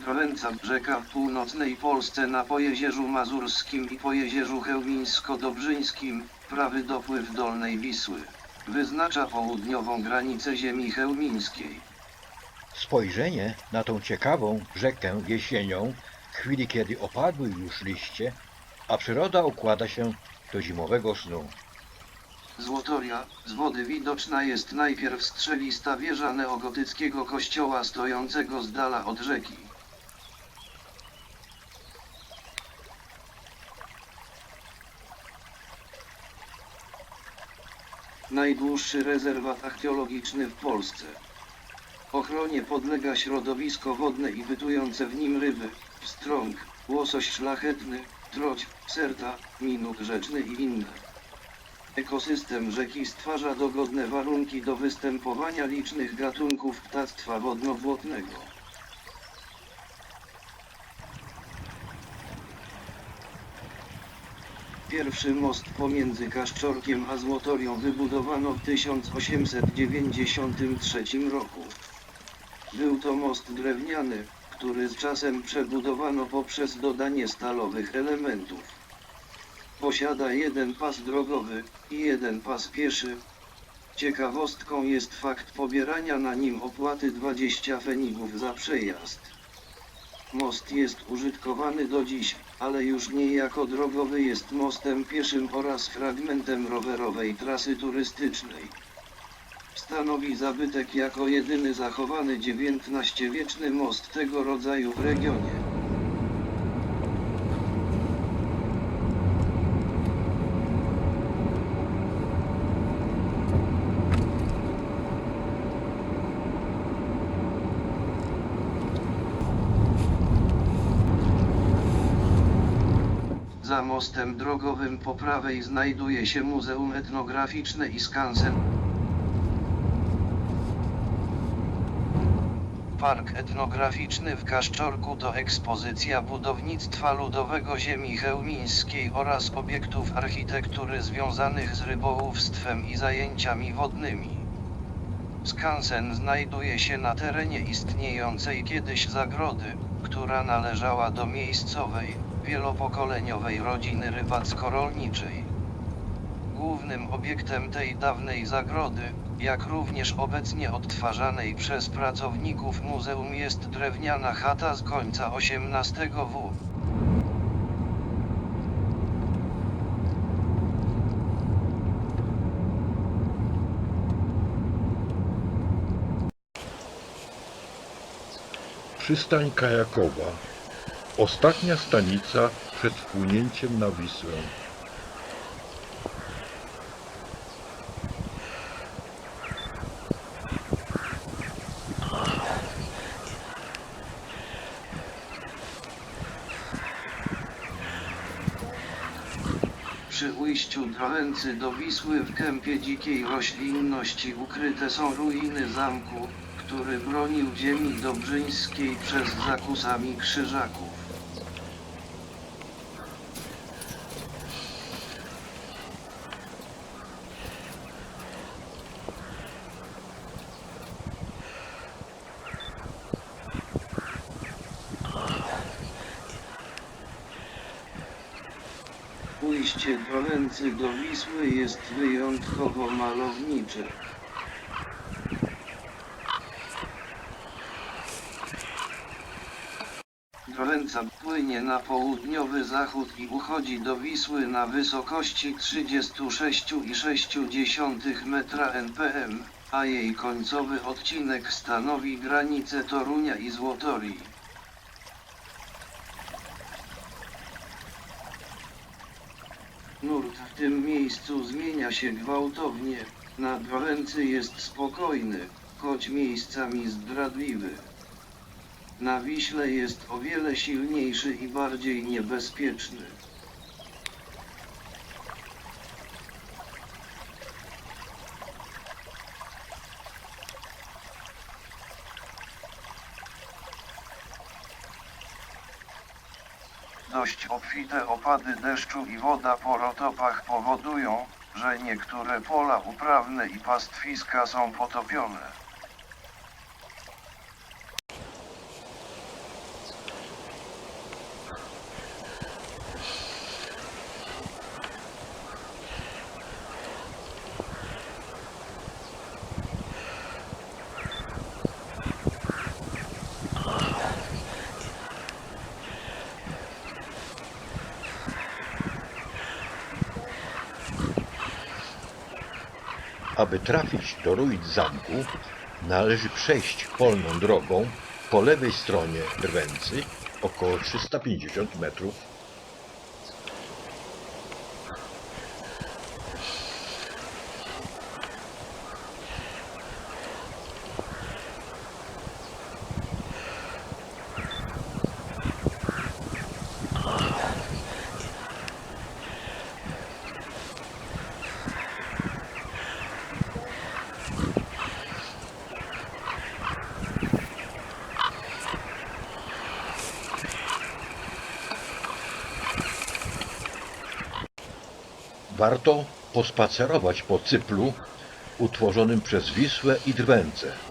Drolęca rzeka w północnej Polsce na Pojezierzu Mazurskim i Pojezierzu Chełmińsko-Dobrzyńskim, prawy dopływ Dolnej Wisły. Wyznacza południową granicę ziemi chełmińskiej. Spojrzenie na tą ciekawą rzekę jesienią, w chwili kiedy opadły już liście, a przyroda układa się do zimowego snu. Złotoria, z wody widoczna jest najpierw strzelista wieża neogotyckiego kościoła stojącego z dala od rzeki. Najdłuższy rezerwat archeologiczny w Polsce. Ochronie podlega środowisko wodne i bytujące w nim ryby, pstrąg, łosoś szlachetny, troć, serta, minut rzeczny i inne. Ekosystem rzeki stwarza dogodne warunki do występowania licznych gatunków ptactwa wodnowłotnego. Pierwszy most pomiędzy Kaszczorkiem a Złotorią wybudowano w 1893 roku. Był to most drewniany, który z czasem przebudowano poprzez dodanie stalowych elementów. Posiada jeden pas drogowy i jeden pas pieszy. Ciekawostką jest fakt pobierania na nim opłaty 20 fenigów za przejazd. Most jest użytkowany do dziś, ale już nie jako drogowy jest mostem pieszym oraz fragmentem rowerowej trasy turystycznej. Stanowi zabytek jako jedyny zachowany XIX-wieczny most tego rodzaju w regionie. Za mostem drogowym po prawej znajduje się Muzeum Etnograficzne i skansen. Park etnograficzny w Kaszczorku to ekspozycja budownictwa ludowego ziemi chełmińskiej oraz obiektów architektury związanych z rybołówstwem i zajęciami wodnymi. Skansen znajduje się na terenie istniejącej kiedyś zagrody, która należała do miejscowej, wielopokoleniowej rodziny rybacko-rolniczej. Głównym obiektem tej dawnej zagrody, jak również obecnie odtwarzanej przez pracowników muzeum jest drewniana chata z końca XVIII w. Przystań Kajakowa. Ostatnia stanica przed wpłynięciem na Wisłę. Przy ujściu Drolęcy do Wisły w kępie dzikiej roślinności ukryte są ruiny zamku, który bronił ziemi dobrzyńskiej przed zakusami krzyżaków. Ujście Drolęcy do Wisły jest wyjątkowo malownicze. Drolęca płynie na południowy zachód i uchodzi do Wisły na wysokości 36,6 metra NPM, a jej końcowy odcinek stanowi granicę Torunia i Złotorii. Nurt w tym miejscu zmienia się gwałtownie, na Drolęcy jest spokojny, choć miejscami zdradliwy. Na Wiśle jest o wiele silniejszy i bardziej niebezpieczny. Obfite opady deszczu i woda po rotopach powodują, że niektóre pola uprawne i pastwiska są potopione. Aby trafić do ruin zamku, należy przejść polną drogą po lewej stronie Drwęcy około 350 metrów. Warto pospacerować po cyplu utworzonym przez Wisłę i Drwęcę.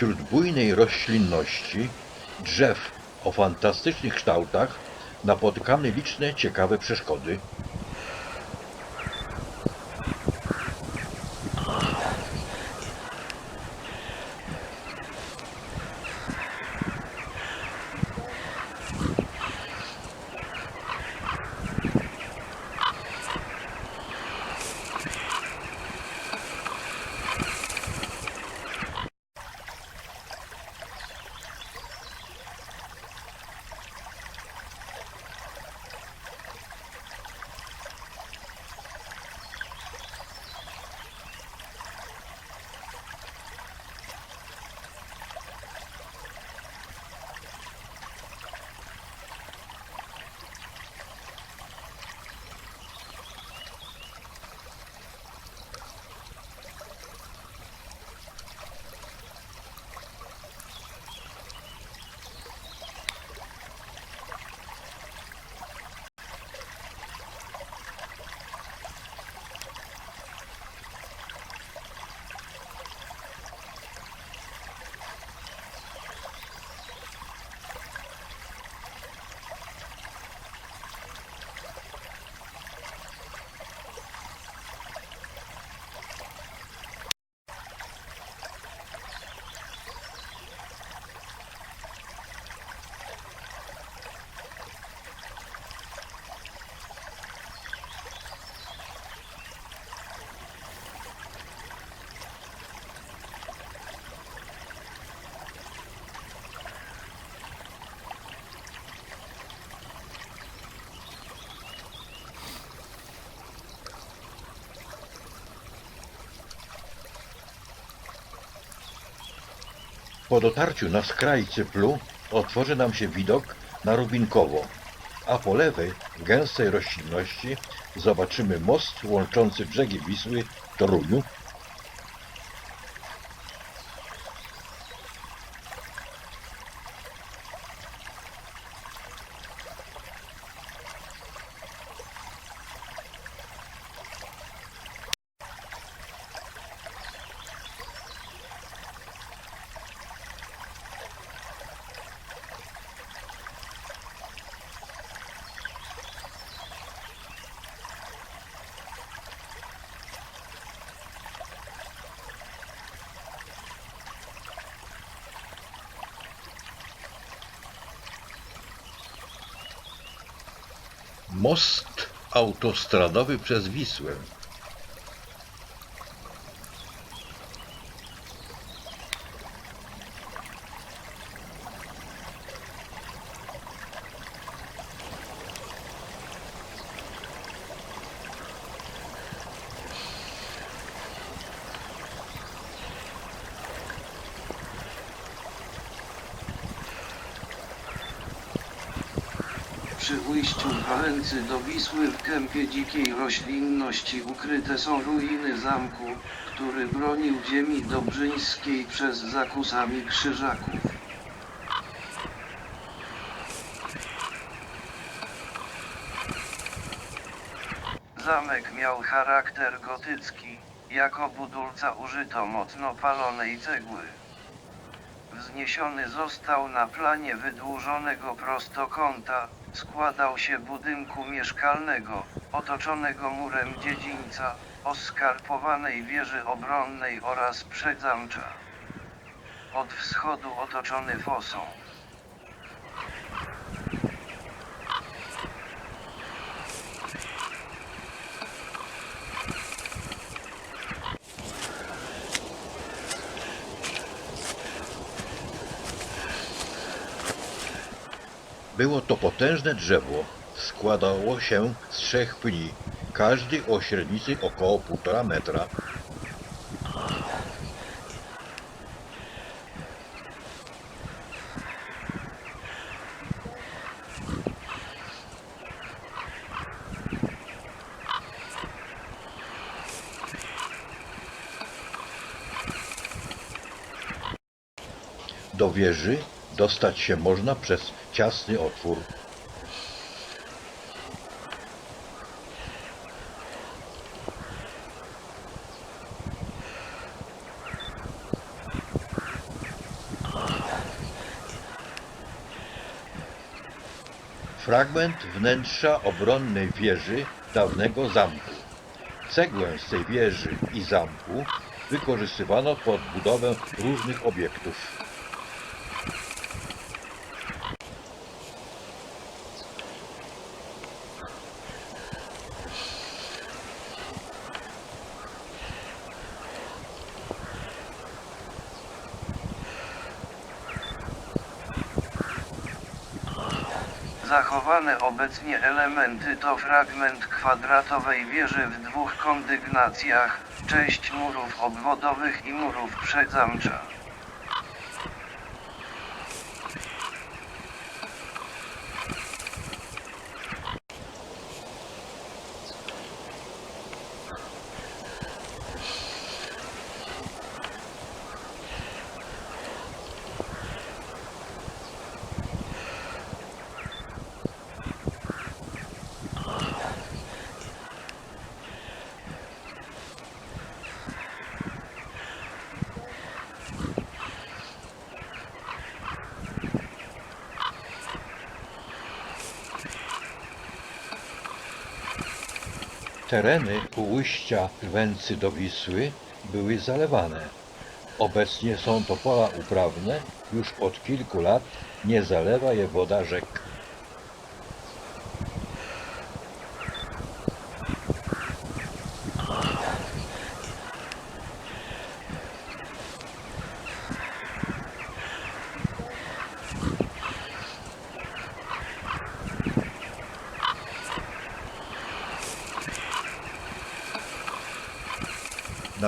Wśród bujnej roślinności, drzew o fantastycznych kształtach napotykamy liczne ciekawe przeszkody. Po dotarciu na skraj cyplu otworzy nam się widok na Rubinkowo, a po lewej, w gęstej roślinności, zobaczymy most łączący brzegi Wisły w Toruniu Most autostradowy przez Wisłę. Przy ujściu w Wałęcy do Wisły w kępie dzikiej roślinności ukryte są ruiny zamku, który bronił ziemi dobrzyńskiej przed zakusami krzyżaków. Zamek miał charakter gotycki, Jako budulca użyto mocno palonej cegły. Wzniesiony został na planie wydłużonego prostokąta, składał się budynku mieszkalnego, otoczonego murem dziedzińca, oskarpowanej wieży obronnej oraz przedzamcza. Od wschodu otoczony fosą. Było to potężne drzewo. Składało się z trzech pni, każdy o średnicy około 1,5 metra. Do wieży dostać się można przez ciasny otwór. Fragment wnętrza obronnej wieży dawnego zamku. Cegłę z tej wieży i zamku wykorzystywano pod budowę różnych obiektów. Zachowane obecnie elementy to fragment kwadratowej wieży w dwóch kondygnacjach, część murów obwodowych i murów przedzamcza. Tereny u ujścia Łęcy do Wisły były zalewane. Obecnie są to pola uprawne, już od kilku lat nie zalewa je woda rzek.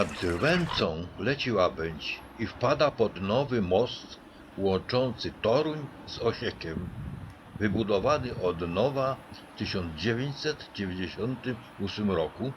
Nad Drwęcą leci łabędź i wpada pod nowy most łączący Toruń z Osiekiem, wybudowany od nowa w 1998 roku